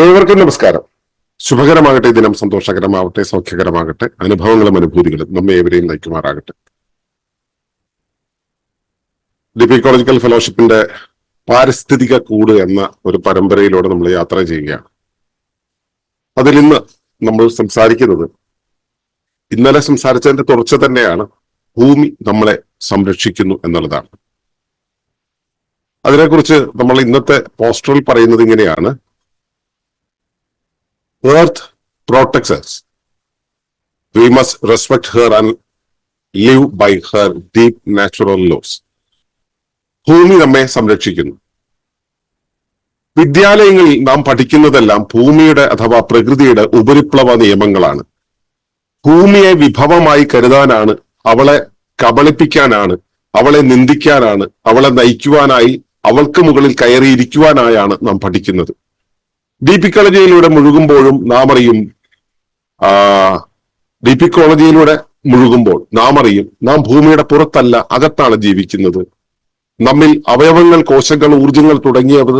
ഏവർക്കും നമസ്കാരം. ശുഭകരമാകട്ടെ ദിനം സന്തോഷകരമാവട്ടെ സൗഖ്യകരമാകട്ടെ അനുഭവങ്ങളും അനുഭൂതികളും നമ്മെ ഏവരെയും നയിക്കുമാറാകട്ടെ. ഡിപ്പിക്കോളജിക്കൽ ഫെലോഷിപ്പിന്റെ പാരിസ്ഥിതിക കൂട് എന്ന ഒരു പരമ്പരയിലൂടെ നമ്മൾ യാത്ര ചെയ്യുകയാണ്. അതിൽ ഇന്ന് നമ്മൾ സംസാരിക്കുന്നത് ഇന്നലെ സംസാരിച്ചതിന്റെ തുടർച്ച തന്നെയാണ് ഭൂമി നമ്മളെ സംരക്ഷിക്കുന്നു എന്നുള്ളതാണ്. അതിനെക്കുറിച്ച് നമ്മൾ ഇന്നത്തെ പോസ്റ്ററിൽ പറയുന്നത് ഇങ്ങനെയാണ്. Earth protects us. We must respect her and live by her deep natural laws. ഭൂമി നമ്മെ സംരക്ഷിക്കുന്നു വിദ്യാലയങ്ങളിൽ നാം പഠിക്കുന്നതെല്ലാം ഭൂമിയുടെ അഥവാ പ്രകൃതിയുടെ ഉപരിപ്ലവ നിയമങ്ങളാണ് ഭൂമിയെ വിഭവമായി കരുതാനാണ് അവളെ കബളിപ്പിക്കാനാണ് അവളെ നിന്ദിക്കാനാണ് അവളെ നയിക്കുവാനായി അവൾക്ക് മുകളിൽ കയറിയിരിക്കുവാനായാണ് നാം പഠിക്കുന്നത് ഡീപിക്കോളജിയിലൂടെ മുഴുകുമ്പോഴും നാം അറിയും ആ ഡീപിക്കോളജിയിലൂടെ മുഴുകുമ്പോൾ നാം അറിയും നാം ഭൂമിയുടെ പുറത്തല്ല അകത്താണ് ജീവിക്കുന്നത്. നമ്മിൽ അവയവങ്ങൾ കോശങ്ങൾ ഊർജങ്ങൾ തുടങ്ങിയവ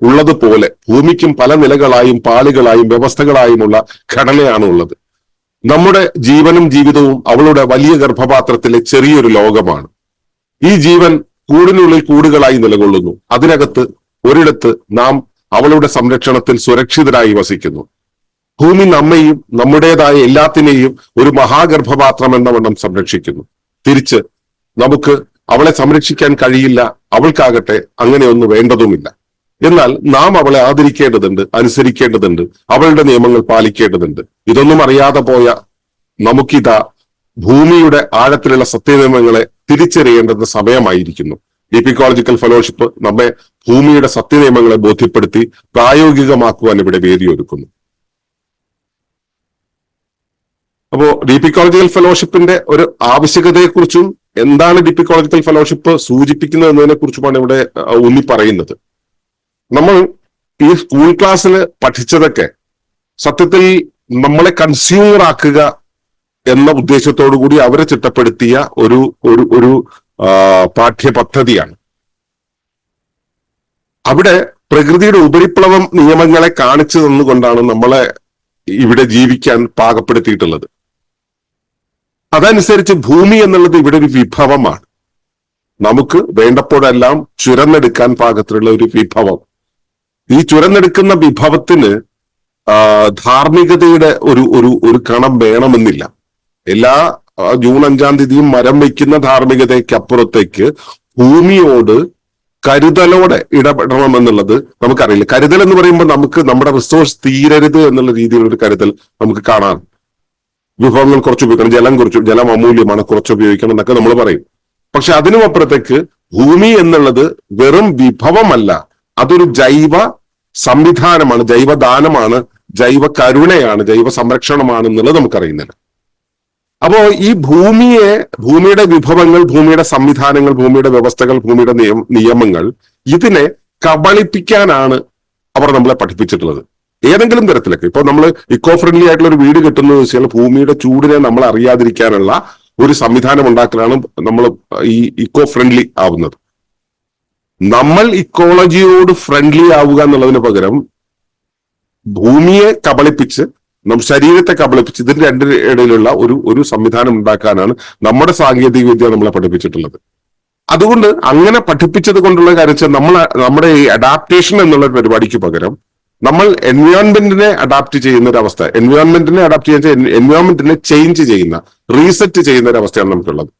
ഉള്ളതുപോലെ ഭൂമിക്കും പല നിലകളായും പാളികളായും വ്യവസ്ഥകളായുമുള്ള ഘടനയാണ് ഉള്ളത്. നമ്മുടെ ജീവനും ജീവിതവും അവളുടെ വലിയ ഗർഭപാത്രത്തിലെ ചെറിയൊരു ലോകമാണ്. ഈ ജീവൻ കൂടിനുള്ളിൽ കൂടുകളായി നിലകൊള്ളുന്നു. അതിനകത്ത് ഒരിടത്ത് നാം അവളുടെ സംരക്ഷണത്തിൽ സുരക്ഷിതരായി വസിക്കുന്നു. ഭൂമി നമ്മയും നമ്മുടേതായ എല്ലാത്തിനെയും ഒരു മഹാഗർഭപാത്രം എന്ന വണ്ണം സംരക്ഷിക്കുന്നു. തിരിച്ച് നമുക്ക് അവളെ സംരക്ഷിക്കാൻ കഴിയില്ല അവൾക്കാകട്ടെ അങ്ങനെ ഒന്നും വേണ്ടതുമില്ല. എന്നാൽ നാം അവളെ ആദരിക്കേണ്ടതുണ്ട് അനുസരിക്കേണ്ടതുണ്ട് അവളുടെ നിയമങ്ങൾ പാലിക്കേണ്ടതുണ്ട്. ഇതൊന്നും അറിയാതെ പോയ നമുക്കിതാ ഭൂമിയുടെ ആഴത്തിലുള്ള സത്യനിയമങ്ങളെ തിരിച്ചറിയേണ്ടുന്ന സമയമായിരിക്കുന്നു. ഡിപ്പിക്കോളജിക്കൽ ഫെലോഷിപ്പ് നമ്മെ ഭൂമിയുടെ സത്യനിയമങ്ങളെ ബോധ്യപ്പെടുത്തി പ്രായോഗികമാക്കുവാൻ ഇവിടെ വേദിയൊരുക്കുന്നു. അപ്പോ കോളജിക്കൽ ഫെലോഷിപ്പിന്റെ ഒരു ആവശ്യകതയെക്കുറിച്ചും എന്താണ് ഡിപ്പിക്കോളജിക്കൽ ഫെലോഷിപ്പ് സൂചിപ്പിക്കുന്നത് എന്നതിനെ കുറിച്ചുമാണ് ഇവിടെ ഊന്നി പറയുന്നത് നമ്മൾ ഈ സ്കൂൾ ക്ലാസ്സിൽ പഠിച്ചതൊക്കെ സത്യത്തിൽ നമ്മളെ കൺസ്യൂമർ ആക്കുക എന്ന ഉദ്ദേശത്തോടു കൂടി അവരെ ചിട്ടപ്പെടുത്തിയ ഒരു ഒരു പാഠ്യപദ്ധതിയാണ്. അവിടെ പ്രകൃതിയുടെ ഉപരിപ്ലവം നിയമങ്ങളെ കാണിച്ചു തന്നുകൊണ്ടാണ് നമ്മളെ ഇവിടെ ജീവിക്കാൻ പാകപ്പെടുത്തിയിട്ടുള്ളത്. അതനുസരിച്ച് ഭൂമി എന്നുള്ളത് ഇവിടെ ഒരു വിഭവമാണ്. നമുക്ക് വേണ്ടപ്പോഴെല്ലാം ചുരന്നെടുക്കാൻ പാകത്തിലുള്ള ഒരു വിഭവം. ഈ ചുരന്നെടുക്കുന്ന വിഭവത്തിന് ധാർമ്മികതയുടെ ഒരു ഒരു ഒരു കണം വേണമെന്നില്ല. എല്ലാ ജൂൺ അഞ്ചാം തീയതി മരം വയ്ക്കുന്ന ധാർമ്മികതയ്ക്കപ്പുറത്തേക്ക് ഭൂമിയോട് കരുതലോടെ ഇടപെടണം എന്നുള്ളത് നമുക്കറിയില്ല. കരുതൽ എന്ന് പറയുമ്പോൾ നമുക്ക് നമ്മുടെ റിസോഴ്സ് തീരരുത് എന്നുള്ള രീതിയിലുള്ള കരുതൽ നമുക്ക് കാണാം. വിഭവങ്ങൾ കുറച്ച് ഉപയോഗിക്കണം ജലം കുറച്ച് ജലം അമൂല്യമാണ് കുറച്ച് ഉപയോഗിക്കണം എന്നൊക്കെ നമ്മൾ പറയും. പക്ഷെ അതിനും അപ്പുറത്തേക്ക് ഭൂമി എന്നുള്ളത് വെറും വിഭവമല്ല. അതൊരു ജൈവ സംവിധാനമാണ് ജൈവദാനമാണ് ജൈവ കരുണയാണ് ജൈവ സംരക്ഷണമാണ് എന്നുള്ളത് നമുക്കറിയുന്നില്ല. അപ്പോ ഈ ഭൂമിയെ ഭൂമിയുടെ വിഭവങ്ങൾ ഭൂമിയുടെ സംവിധാനങ്ങൾ ഭൂമിയുടെ വ്യവസ്ഥകൾ ഭൂമിയുടെ നിയം- നിയമങ്ങൾ ഇതിനെ കബളിപ്പിക്കാനാണ് അവർ നമ്മളെ പഠിപ്പിച്ചിട്ടുള്ളത്. ഏതെങ്കിലും തരത്തിലൊക്കെ. ഇപ്പൊ നമ്മൾ ഇക്കോ ഫ്രണ്ട്ലി ആയിട്ടുള്ള ഒരു വീട് കിട്ടുന്നത് വെച്ചാൽ ഭൂമിയുടെ ചൂടിനെ നമ്മൾ അറിയാതിരിക്കാനുള്ള ഒരു സംവിധാനം ഉണ്ടാക്കലാണ് നമ്മൾ ഈ ഇക്കോ ഫ്രണ്ട്ലി ആവുന്നത്. നമ്മൾ ഇക്കോളജിയോട് ഫ്രണ്ട്ലി ആവുക എന്നുള്ളതിന് പകരം ഭൂമിയെ കബളിപ്പിച്ച് നം ശരീരത്തെ കബളിപ്പിച്ച് ഇതിന്റെ രണ്ട് ഇടയിലുള്ള ഒരു ഒരു സംവിധാനം ഉണ്ടാക്കാനാണ് നമ്മുടെ സാങ്കേതിക വിദ്യ നമ്മളെ പഠിപ്പിച്ചിട്ടുള്ളത്. അതുകൊണ്ട് അങ്ങനെ പഠിപ്പിച്ചത് കൊണ്ടുള്ള കാര്യം വെച്ചാൽ നമ്മൾ നമ്മുടെ ഈ അഡാപ്റ്റേഷൻ എന്നുള്ള പരിപാടിക്ക് പകരം നമ്മൾ എൻവയോൺമെന്റിനെ അഡാപ്റ്റ് ചെയ്യുന്ന ഒരു അവസ്ഥ എൻവയോൺമെന്റിനെ അഡാപ്റ്റ് ചെയ്യാൻ എൻവയോൺമെന്റിനെ ചേഞ്ച് ചെയ്യുന്ന റീസെറ്റ് ചെയ്യുന്ന ഒരു അവസ്ഥയാണ് നമുക്കുള്ളത്.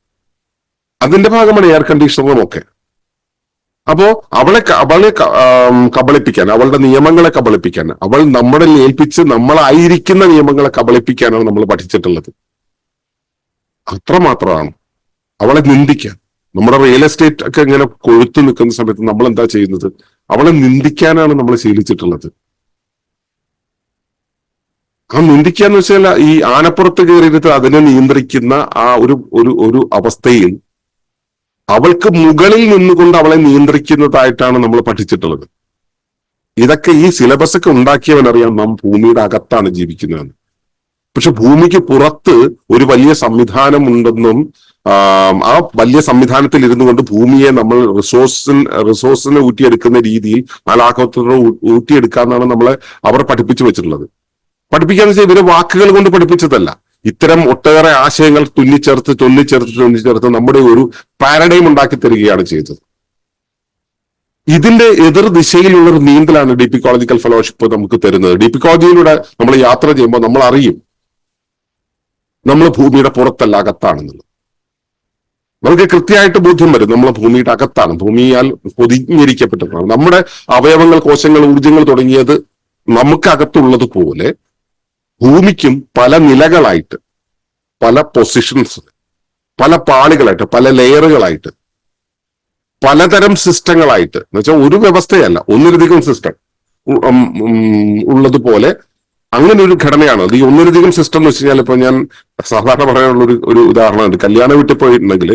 അതിന്റെ ഭാഗമാണ് എയർ കണ്ടീഷണറും ഒക്കെ. അപ്പോ അവളെ അവളെ കബളിപ്പിക്കാൻ അവളുടെ നിയമങ്ങളെ കബളിപ്പിക്കാൻ അവൾ നമ്മളെ ഏൽപ്പിച്ച് നമ്മളായിരിക്കുന്ന നിയമങ്ങളെ കബളിപ്പിക്കാനാണ് നമ്മൾ പഠിച്ചിട്ടുള്ളത്. അത്രമാത്രമാണ്. അവളെ നിന്ദിക്കാൻ നമ്മുടെ റിയൽ എസ്റ്റേറ്റ് ഒക്കെ ഇങ്ങനെ കൊഴുത്തു നിൽക്കുന്ന സമയത്ത് നമ്മൾ എന്താ ചെയ്യുന്നത്? അവളെ നിന്ദിക്കാനാണ് നമ്മൾ ശീലിച്ചിട്ടുള്ളത്. ആ നിന്ദിക്കാന്ന് വെച്ചാൽ ഈ ആനപ്പുറത്ത് കയറിയിട്ട് അതിനെ നിയന്ത്രിക്കുന്ന ആ ഒരു ഒരു ഒരു അവസ്ഥയിൽ അവൾക്ക് മുകളിൽ നിന്നുകൊണ്ട് അവളെ നിയന്ത്രിക്കുന്നതായിട്ടാണ് നമ്മൾ പഠിച്ചിട്ടുള്ളത്. ഇതൊക്കെ ഈ സിലബസ് ഒക്കെ ഉണ്ടാക്കിയവനറിയാം നാം ഭൂമിയുടെ അകത്താണ് ജീവിക്കുന്നതെന്ന്. പക്ഷെ ഭൂമിക്ക് പുറത്ത് ഒരു വലിയ സംവിധാനം ഉണ്ടെന്നും ആ വലിയ സംവിധാനത്തിൽ ഇരുന്നു കൊണ്ട് ഭൂമിയെ നമ്മൾ റിസോഴ്സിന് റിസോഴ്സിനെ ഊറ്റിയെടുക്കുന്ന രീതിയിൽ ആ ഊട്ടിയെടുക്കാന്നാണ് നമ്മളെ അവർ പഠിപ്പിച്ചു വെച്ചിട്ടുള്ളത്. പഠിപ്പിക്കാന്ന് വെച്ചാൽ ഇവരെ വാക്കുകൾ കൊണ്ട് പഠിപ്പിച്ചതല്ല. ഇത്തരം ഒട്ടേറെ ആശയങ്ങൾ തുന്നിച്ചേർത്ത് തുന്നിച്ചേർത്ത് തുന്നിച്ചേർത്ത് നമ്മുടെ ഒരു പാരഡൈം ഉണ്ടാക്കി തരികയാണ് ചെയ്തത്. ഇതിന്റെ എതിർ ദിശയിലുള്ള ഒരു നീന്തലാണ് ഡി പി കോളജിക്കൽ ഫെലോഷിപ്പ് നമുക്ക് തരുന്നത്. ഡി പി കോളജിയിലൂടെ നമ്മൾ യാത്ര ചെയ്യുമ്പോൾ നമ്മൾ അറിയും നമ്മൾ ഭൂമിയുടെ പുറത്തല്ല അകത്താണെന്നുള്ളത്. നമുക്ക് കൃത്യമായിട്ട് ബോധ്യം വരും നമ്മൾ ഭൂമിയുടെ അകത്താണ്. ഭൂമിയാൽ പൊതിഞ്ഞിരിക്കപ്പെട്ടിട്ടാണ് നമ്മുടെ അവയവങ്ങൾ കോശങ്ങൾ ഊർജങ്ങൾ തുടങ്ങിയത് നമുക്കകത്തുള്ളത് പോലെ ഭൂമിക്കും പല നിലകളായിട്ട് പല പൊസിഷൻസ് പല പാളികളായിട്ട് പല ലെയറുകളായിട്ട് പലതരം സിസ്റ്റങ്ങളായിട്ട് എന്ന് വെച്ചാൽ ഒരു വ്യവസ്ഥയല്ല ഒന്നിലധികം സിസ്റ്റം ഉള്ളതുപോലെ അങ്ങനെ ഒരു ഘടനയാണ്. അത് ഈ ഒന്നിലധികം സിസ്റ്റം എന്ന് വെച്ച് കഴിഞ്ഞാൽ ഇപ്പൊ ഞാൻ സാധാരണ പറയാനുള്ള ഒരു ഒരു ഉദാഹരണമുണ്ട്. കല്യാണ വീട്ടിൽ പോയിട്ടുണ്ടെങ്കിൽ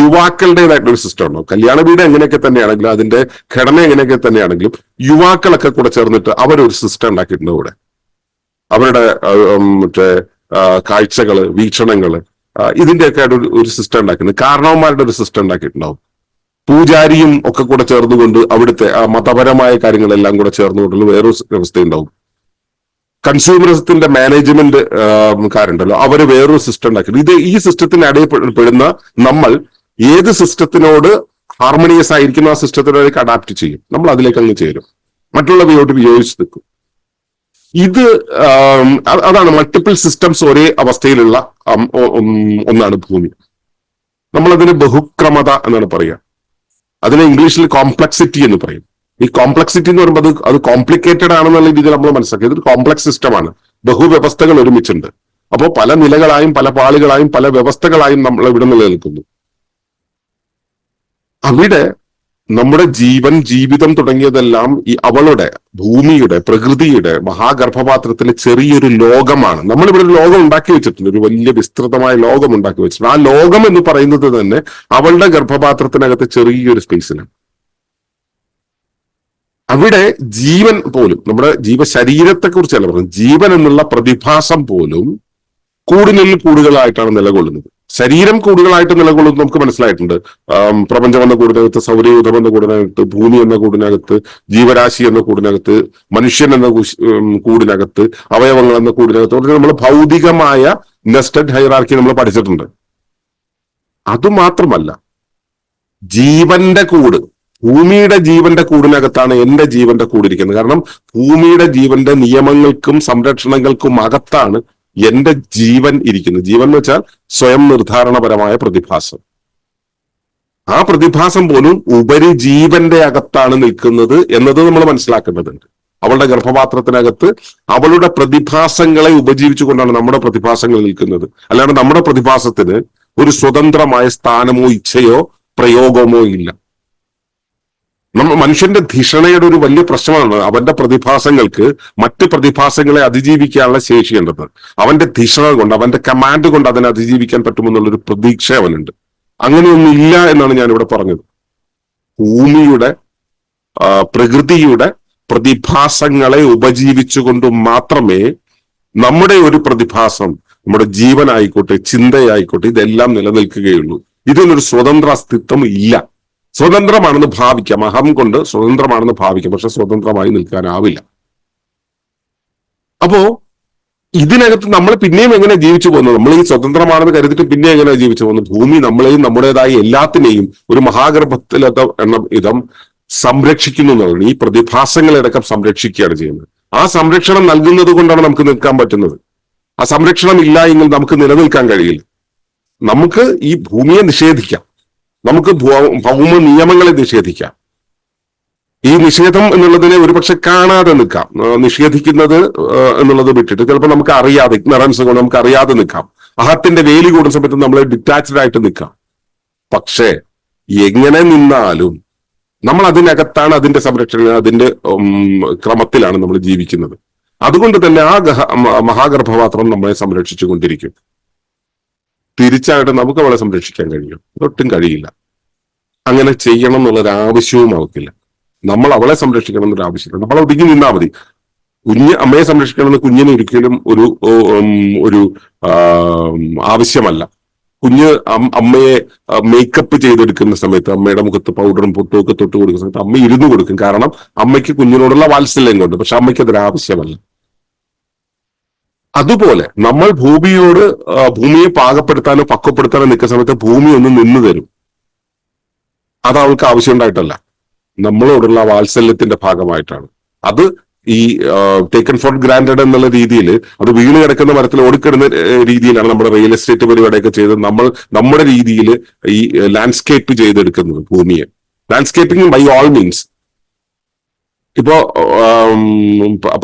യുവാക്കളുടേതായിട്ടുള്ള ഒരു സിസ്റ്റം ഉണ്ടോ? കല്യാണ വീട് എങ്ങനെയൊക്കെ തന്നെയാണെങ്കിലും അതിന്റെ ഘടന എങ്ങനെയൊക്കെ തന്നെയാണെങ്കിലും യുവാക്കളൊക്കെ കൂടെ ചേർന്നിട്ട് അവരൊരു സിസ്റ്റം ഉണ്ടാക്കിയിട്ടുണ്ട് ഇവിടെ. അവരുടെ മറ്റേ കാഴ്ചകൾ വീക്ഷണങ്ങൾ ഇതിന്റെയൊക്കെ ആയിട്ട് ഒരു സിസ്റ്റം ഉണ്ടാക്കുന്നത് കാരണവന്മാരുടെ ഒരു സിസ്റ്റം ഉണ്ടാക്കിയിട്ടുണ്ടാവും. പൂജാരിയും ഒക്കെ കൂടെ ചേർന്നുകൊണ്ട് അവിടുത്തെ ആ മതപരമായ കാര്യങ്ങളെല്ലാം കൂടെ ചേർന്നുകൊണ്ടുള്ള വേറൊരു വ്യവസ്ഥയുണ്ടാവും. കൺസ്യൂമറിസത്തിന്റെ മാനേജ്മെന്റ് കാരുണ്ടല്ലോ അവർ വേറൊരു സിസ്റ്റം ഉണ്ടാക്കി ഇത് ഈ സിസ്റ്റത്തിന് അടയപ്പെടുന്ന നമ്മൾ ഏത് സിസ്റ്റത്തിനോട് ഹാർമോണിയസ് ആയിരിക്കുന്ന ആ സിസ്റ്റത്തിനോടേക്ക് അഡാപ്റ്റ് ചെയ്യും. നമ്മൾ അതിലേക്ക് അങ്ങ് ചേരും. മറ്റുള്ളവയോട് വിയോജിച്ച് നിൽക്കും. ഇത് അതാണ് മൾട്ടിപ്പിൾ സിസ്റ്റംസ് ഒരേ അവസ്ഥയിലുള്ള ഒന്നാണ് ഭൂമി. നമ്മളതിന് ബഹുക്രമത എന്നാണ് പറയുക. അതിനെ ഇംഗ്ലീഷിൽ കോംപ്ലക്സിറ്റി എന്ന് പറയും. ഈ കോംപ്ലക്സിറ്റി എന്ന് പറയുമ്പോൾ അത് അത് കോംപ്ലിക്കേറ്റഡ് ആണെന്നുള്ള രീതിയിൽ നമ്മൾ മനസ്സിലാക്കി ഇതൊരു കോംപ്ലക്സ് സിസ്റ്റമാണ് ബഹുവ്യവസ്ഥകൾ ഒരുമിച്ചുണ്ട്. അപ്പോൾ പല നിലകളായും പല പാളികളായും പല വ്യവസ്ഥകളായും നമ്മൾ ഇവിടെ നിലനിൽക്കുന്നു. അവിടെ നമ്മുടെ ജീവൻ ജീവിതം തുടങ്ങിയതെല്ലാം ഈ അവളുടെ ഭൂമിയുടെ പ്രകൃതിയുടെ മഹാഗർഭപാത്രത്തിലെ ചെറിയൊരു ലോകമാണ്. നമ്മളിവിടെ ഒരു ലോകം ഉണ്ടാക്കി വെച്ചിട്ടുണ്ട്. ഒരു വലിയ വിസ്തൃതമായ ലോകം ഉണ്ടാക്കി വെച്ചിട്ടുണ്ട്. ആ ലോകം എന്ന് പറയുന്നത് തന്നെ അവളുടെ ഗർഭപാത്രത്തിനകത്ത് ചെറിയൊരു സ്പേസിലാണ് അവിടെ ജീവൻ പോലും നമ്മുടെ ജീവശരീരത്തെ കുറിച്ചല്ല പറയുന്നത് ജീവൻ എന്നുള്ള പ്രതിഭാസം പോലും കൂടുനിൽ കൂടുതലായിട്ടാണ് നിലകൊള്ളുന്നത്. ശരീരം കൂടുതലായിട്ട് നിലകൊള്ളുന്നത് നമുക്ക് മനസ്സിലായിട്ടുണ്ട്. പ്രപഞ്ചം എന്ന കൂടിനകത്ത് സൗരയൂഥം എന്ന കൂടിനകത്ത് ഭൂമി എന്ന കൂടിനകത്ത് ജീവരാശി എന്ന കൂടിനകത്ത് മനുഷ്യൻ എന്ന കൂടിനകത്ത് അവയവങ്ങൾ എന്ന കൂടിനകത്ത് നമ്മൾ ഭൗതികമായ നെസ്റ്റഡ് ഹൈറാർക്കി നമ്മൾ പഠിച്ചിട്ടുണ്ട്. അതുമാത്രമല്ല ജീവന്റെ കൂട് ഭൂമിയുടെ ജീവന്റെ കൂടിനകത്താണ് എന്റെ ജീവന്റെ കൂടിരിക്കുന്നത്. കാരണം ഭൂമിയുടെ ജീവന്റെ നിയമങ്ങൾക്കും സംരക്ഷണങ്ങൾക്കും അകത്താണ് എന്റെ ജീവൻ ഇരിക്കുന്നു. ജീവൻ എന്ന് വെച്ചാൽ സ്വയം നിർദ്ധാരണപരമായ പ്രതിഭാസം. ആ പ്രതിഭാസം പോലും ഉപരിജീവന്റെ അകത്താണ് നിൽക്കുന്നത് എന്നത് നമ്മൾ മനസ്സിലാക്കേണ്ടതുണ്ട്. അവളുടെ ഗർഭപാത്രത്തിനകത്ത് അവളുടെ പ്രതിഭാസങ്ങളെ ഉപജീവിച്ചുകൊണ്ടാണ് നമ്മുടെ പ്രതിഭാസങ്ങൾ നിൽക്കുന്നത്. അല്ലാണ്ട് നമ്മുടെ പ്രതിഭാസത്തിന് ഒരു സ്വതന്ത്രമായ സ്ഥാനമോ ഇച്ഛയോ പ്രയോഗമോ ഇല്ല. നമ്മ മനുഷ്യന്റെ ധിഷണയുടെ ഒരു വലിയ പ്രശ്നമാണ് അവന്റെ പ്രതിഭാസങ്ങൾക്ക് മറ്റ് പ്രതിഭാസങ്ങളെ അതിജീവിക്കാനുള്ള ശേഷിയുണ്ടെന്ന് അവന്റെ ധിഷണ കൊണ്ട് അവന്റെ കമാൻഡ് കൊണ്ട് അതിനെ അതിജീവിക്കാൻ പറ്റുമെന്നുള്ളൊരു പ്രതീക്ഷ അവനുണ്ട്. അങ്ങനെയൊന്നും ഇല്ല എന്നാണ് ഞാൻ ഇവിടെ പറഞ്ഞത്. ഭൂമിയുടെ പ്രകൃതിയുടെ പ്രതിഭാസങ്ങളെ ഉപജീവിച്ചുകൊണ്ട് മാത്രമേ നമ്മുടെ ഒരു പ്രതിഭാസം നമ്മുടെ ജീവനായിക്കോട്ടെ ചിന്തയായിക്കോട്ടെ ഇതെല്ലാം നിലനിൽക്കുകയുള്ളൂ. ഇതിനൊരു സ്വതന്ത്ര അസ്തിത്വം ഇല്ല. സ്വതന്ത്രമാണെന്ന് ഭാവിക്കാം. അഹം കൊണ്ട് സ്വതന്ത്രമാണെന്ന് ഭാവിക്കാം. പക്ഷെ സ്വതന്ത്രമായി നിൽക്കാനാവില്ല. അപ്പോ ഇതിനകത്ത് നമ്മൾ പിന്നെയും എങ്ങനെ ജീവിച്ചു പോകുന്നത് നമ്മൾ ഈ സ്വതന്ത്രമാണെന്ന് കരുതിട്ട് പിന്നെ എങ്ങനെ ജീവിച്ചു പോകുന്നത് ഭൂമി നമ്മളെയും നമ്മുടേതായ എല്ലാത്തിനെയും ഒരു മഹാഗർഭത്തിലത്തെ എന്ന ഇതം സംരക്ഷിക്കുന്നു എന്നുള്ളത് ഈ പ്രതിഭാസങ്ങളടക്കം സംരക്ഷിക്കുകയാണ് ചെയ്യുന്നത്. ആ സംരക്ഷണം നൽകുന്നത് കൊണ്ടാണ് നമുക്ക് നിൽക്കാൻ പറ്റുന്നത്. ആ സംരക്ഷണം ഇല്ല എങ്കിൽ നമുക്ക് നിലനിൽക്കാൻ കഴിയില്ല. നമുക്ക് ഈ ഭൂമിയെ നിഷേധിക്കാം. നമുക്ക് ഭൗമ നിയമങ്ങളെ നിഷേധിക്കാം. ഈ നിഷേധം എന്നുള്ളതിനെ ഒരുപക്ഷെ കാണാതെ നിൽക്കാം. നിഷേധിക്കുന്നത് എന്നുള്ളത് വിട്ടിട്ട് ചിലപ്പോൾ നമുക്ക് അറിയാതെ ഇഗ്നറൻസ് കൊണ്ട് നമുക്ക് അറിയാതെ നിൽക്കാം. അഹത്തിന്റെ വേലി കൂടുന്ന സമയത്ത് നമ്മൾ ഡിറ്റാച്ച്ഡ് ആയിട്ട് നിൽക്കാം. പക്ഷേ എങ്ങനെ നിന്നാലും നമ്മൾ അതിനകത്താണ് അതിന്റെ സംരക്ഷണ അതിന്റെ ക്രമത്തിലാണ് നമ്മൾ ജീവിക്കുന്നത്. അതുകൊണ്ട് തന്നെ ആ ഗഹ- മഹാഗർഭപാത്രം നമ്മളെ സംരക്ഷിച്ചു കൊണ്ടിരിക്കും. തിരിച്ചായിട്ട് നമുക്ക് അവളെ സംരക്ഷിക്കാൻ കഴിയും. ഒട്ടും കഴിയില്ല. അങ്ങനെ ചെയ്യണം എന്നുള്ളൊരു ആവശ്യവും അവക്കില്ല നമ്മൾ അവളെ സംരക്ഷിക്കണം എന്നൊരു ആവശ്യമില്ല. നമ്മൾ ഒതുങ്ങി നിന്നാൽ മതി. കുഞ്ഞ് അമ്മയെ സംരക്ഷിക്കണമെന്ന് കുഞ്ഞിന് ഒരിക്കലും ഒരു ഒരു ആവശ്യമല്ല. കുഞ്ഞ് അമ്മയെ മേക്കപ്പ് ചെയ്തെടുക്കുന്ന സമയത്ത് അമ്മയുടെ മുഖത്ത് പൗഡറും പൊട്ടും ഒക്കെ തൊട്ട് കൊടുക്കുന്ന സമയത്ത് അമ്മ ഇരുന്ന് കൊടുക്കും. കാരണം അമ്മയ്ക്ക് കുഞ്ഞിനോടുള്ള വാത്സല്യം കൊണ്ട്. പക്ഷെ അമ്മയ്ക്ക് അതൊരു ആവശ്യമല്ല അതുപോലെ നമ്മൾ ഭൂമിയോട് ഭൂമിയെ പാകപ്പെടുത്താനോ പക്വപ്പെടുത്താനോ നിൽക്കുന്ന സമയത്ത് ഭൂമി ഒന്ന് നിന്ന് തരും. അത് അവൾക്ക് ആവശ്യമുണ്ടായിട്ടല്ല. നമ്മളോടുള്ള വാത്സല്യത്തിന്റെ ഭാഗമായിട്ടാണ്. അത് ഈ ടേക്കൺ ഫോർ ഗ്രാൻഡഡ് എന്നുള്ള രീതിയിൽ അത് വീണ് കിടക്കുന്ന മരത്തിൽ ഓടിക്കിടുന്ന രീതിയിലാണ് നമ്മുടെ റിയൽ എസ്റ്റേറ്റ് പരിപാടിയൊക്കെ ചെയ്ത് നമ്മൾ നമ്മുടെ രീതിയിൽ ഈ ലാൻഡ്സ്കേപ്പ് ചെയ്തെടുക്കുന്നത് ഭൂമിയെ. ലാൻഡ്സ്കേപ്പിംഗ് ബൈ ഓൾ മീൻസ് ഇപ്പോ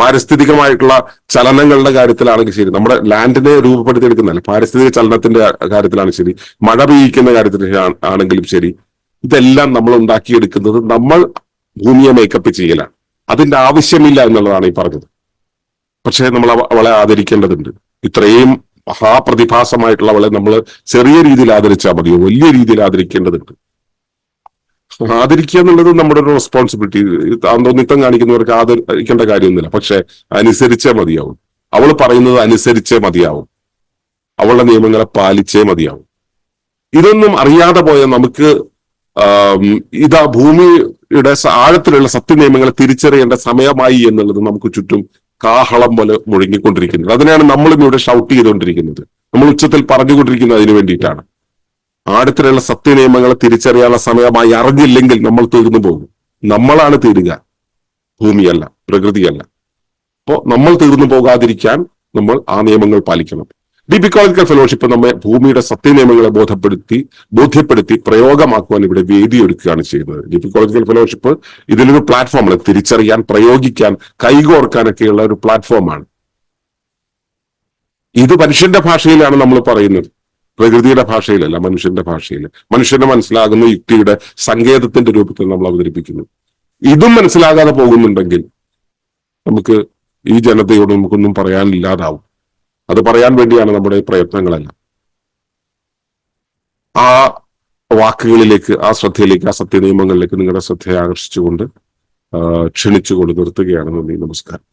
പാരിസ്ഥിതികമായിട്ടുള്ള ചലനങ്ങളുടെ കാര്യത്തിലാണെങ്കിൽ ശരി. നമ്മുടെ ലാൻഡിനെ രൂപപ്പെടുത്തിയെടുക്കുന്നതല്ല? പാരിസ്ഥിതിക ചലനത്തിന്റെ കാര്യത്തിലാണ് ശരി. മഴ പെയ്യിക്കുന്ന കാര്യത്തിൽ ആണെങ്കിലും ശരി. ഇതെല്ലാം നമ്മൾ ഉണ്ടാക്കിയെടുക്കുന്നത് നമ്മൾ ഭൂമിയെ മേക്കപ്പ് ചെയ്യലാണ്. അതിന്റെ ആവശ്യമില്ല എന്നുള്ളതാണ് ഈ പറഞ്ഞത്. പക്ഷേ നമ്മൾ അവ- അവളെ ആദരിക്കേണ്ടതുണ്ട്. ഇത്രയും മഹാപ്രതിഭാസമായിട്ടുള്ള അവളെ നമ്മൾ ചെറിയ രീതിയിൽ ആദരിച്ചാൽ മതിയോ? വലിയ രീതിയിൽ ആദരിക്കേണ്ടതുണ്ട്. ആദരിക്കുക എന്നുള്ളത് നമ്മുടെ ഒരു റെസ്പോൺസിബിലിറ്റി താന്തോന്നിത്തം കാണിക്കുന്നവർക്ക് ആദരിക്കേണ്ട കാര്യമൊന്നുമില്ല. പക്ഷെ അനുസരിച്ചേ മതിയാവും. അവൾ പറയുന്നത് അനുസരിച്ചേ മതിയാവും. അവളുടെ നിയമങ്ങളെ പാലിച്ചേ മതിയാവും. ഇതൊന്നും അറിയാതെ പോയ നമുക്ക് ഇതാ ഭൂമിയുടെ ആഴത്തിലുള്ള സത്യനിയമങ്ങളെ തിരിച്ചറിയേണ്ട സമയമായി എന്നുള്ളത് നമുക്ക് ചുറ്റും കാഹളം പോലെ മുഴങ്ങിക്കൊണ്ടിരിക്കുന്നത് അതിനെയാണ് നമ്മളും ഇവിടെ ഷൗട്ട് ചെയ്തുകൊണ്ടിരിക്കുന്നത്. നമ്മൾ ഉച്ചത്തിൽ പറഞ്ഞുകൊണ്ടിരിക്കുന്നത് അതിനു വേണ്ടിയിട്ടാണ്. ആഴത്തിലുള്ള സത്യനിയമങ്ങളെ തിരിച്ചറിയാനുള്ള സമയമായി അറിഞ്ഞില്ലെങ്കിൽ നമ്മൾ തീർന്നു പോകും. നമ്മളാണ് തീരുക. ഭൂമിയല്ല പ്രകൃതിയല്ല. അപ്പോ നമ്മൾ തീർന്നു പോകാതിരിക്കാൻ നമ്മൾ ആ നിയമങ്ങൾ പാലിക്കണം. ബിബിക്കോളിക്കൽ ഫെലോഷിപ്പ് നമ്മെ ഭൂമിയുടെ സത്യനിയമങ്ങളെ ബോധപ്പെടുത്തി ബോധ്യപ്പെടുത്തി പ്രയോഗമാക്കുവാൻ ഇവിടെ വേദിയൊരുക്കുകയാണ് ചെയ്യുന്നത്. ബിബിക്കോളിക്കൽ ഫെലോഷിപ്പ് ഇതിലൊരു പ്ലാറ്റ്ഫോമാണ്. തിരിച്ചറിയാൻ പ്രയോഗിക്കാൻ കൈകോർക്കാനൊക്കെയുള്ള ഒരു പ്ലാറ്റ്ഫോമാണ്. ഇത് മനുഷ്യന്റെ ഭാഷയിലാണ് നമ്മൾ പറയുന്നത്. പ്രകൃതിയുടെ ഭാഷയിലല്ല മനുഷ്യന്റെ ഭാഷയിൽ മനുഷ്യന് മനസ്സിലാകുന്ന യുക്തിയുടെ സങ്കേതത്തിന്റെ രൂപത്തിൽ നമ്മൾ അവതരിപ്പിക്കുന്നു. ഇതും മനസ്സിലാകാതെ പോകുന്നുണ്ടെങ്കിൽ നമുക്ക് ഈ ജനതയോട് നമുക്കൊന്നും പറയാനില്ലാതാവും. അത് പറയാൻ വേണ്ടിയാണ് നമ്മുടെ പ്രയത്നങ്ങളെല്ലാം. ആ വാക്കുകളിലേക്ക് ആ ശ്രദ്ധയിലേക്ക് ആ സത്യനിയമങ്ങളിലേക്ക് നിങ്ങളുടെ ശ്രദ്ധയെ ആകർഷിച്ചുകൊണ്ട് ക്ഷണിച്ചു ക്ഷണിച്ചുകൊണ്ട് നിർത്തുകയാണ് നന്ദി നമസ്കാരം.